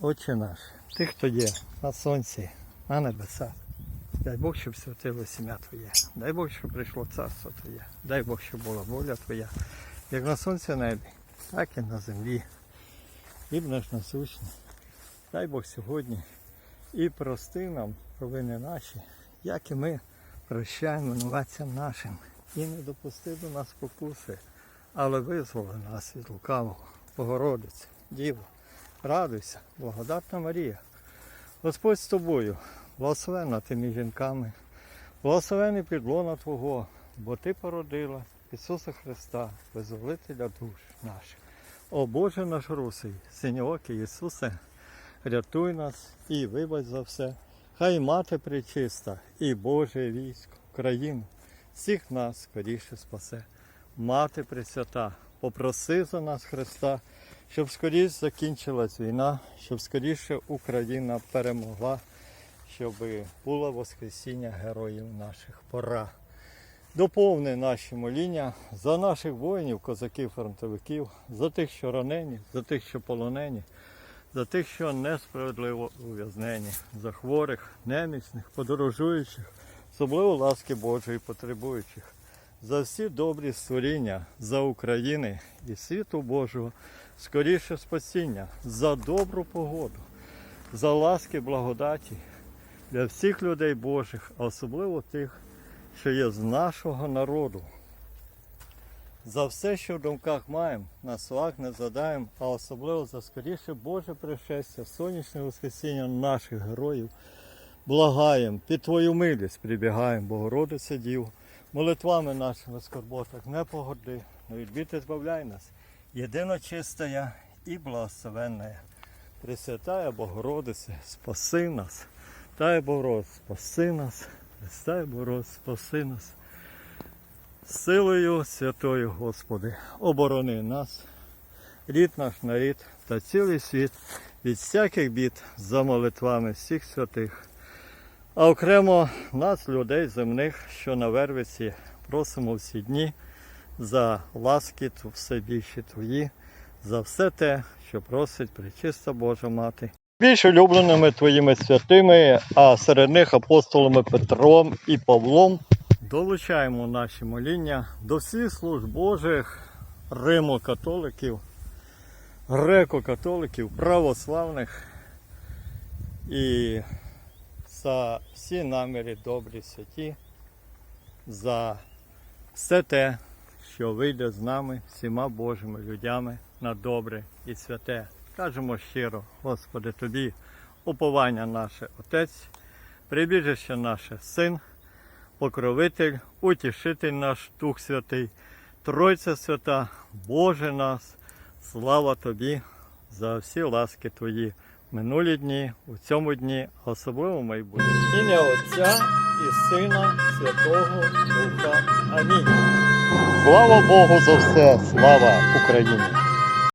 Отче наш, ти, хто є на сонці, на небесах. Дай Бог, щоб святило сім'я Твоє. Дай Бог, щоб прийшло царство Твоє. Дай Бог, щоб була воля Твоя. Як на сонці небі, так і на землі. Хліб наш насущний. Дай Бог сьогодні і прости нам провини наші, як і ми прощаємо винуватцям нашим. І не допусти до нас покуси, але визволи нас від лукавого. Богородице, Діво, радуйся, благодатна Марія. Господь з тобою, благословенна ти між жінками, благословений підлона Твого, бо Ти породила Ісуса Христа, визволителя душ наших. О Боже наш русий, синьоокий Ісусе, рятуй нас і вибач за все. Хай мати пречиста і Боже військо, Україну, всіх нас скоріше спасе. Мати Пресвята, попроси за нас Христа, щоб скоріше закінчилась війна, щоб скоріше Україна перемогла, щоб було Воскресіння героїв наших пора. Доповни наші моління за наших воїнів, козаків, фронтовиків, за тих, що ранені, за тих, що полонені, за тих, що несправедливо ув'язнені, за хворих, немічних, подорожуючих, особливо ласки Божої потребуючих, за всі добрі створіння, за України і світу Божого, скоріше спасіння, за добру погоду, за ласки благодаті для всіх людей Божих, а особливо тих, що є з нашого народу. За все, що в думках маємо, на словах не задаємо, а особливо за скоріше Боже пришестя, сонячне воскресіння наших героїв. Благаємо, під Твою милість прибігаємо, Богородиця Дів, молитвами нашими скорботах не погоди, но від біди збавляй нас, єдино чистая і благословенна. Пресвятая Богородице, спаси нас, Тая Богородице, спаси нас, Христай Богородице, спаси нас. Силою святою Господи, оборони нас, рід наш нарід та цілий світ від всяких бід за молитвами всіх святих. А окремо нас, людей земних, що на Вервиці, просимо всі дні за ласки все більші Твої, за все те, що просить Пречиста Божа Мати. Більш улюбленими Твоїми святими, а серед них апостолами Петром і Павлом Долучаємо наші моління до всіх служб Божих, римо-католиків, греко-католиків, православних і за всі наміри добрі святі, за все те, що вийде з нами, всіма Божими людями на добре і святе. Кажемо щиро, Господи, Тобі уповання наше Отець, прибіжище наше Син покровитель, утішитель наш Дух Святий, Тройця Свята, Боже нас, слава Тобі за всі ласки Твої минулі дні, у цьому дні, а особливо в майбутньому. Ім'я Отця і Сина Святого Духа. Амінь. Слава Богу за все, слава Україні!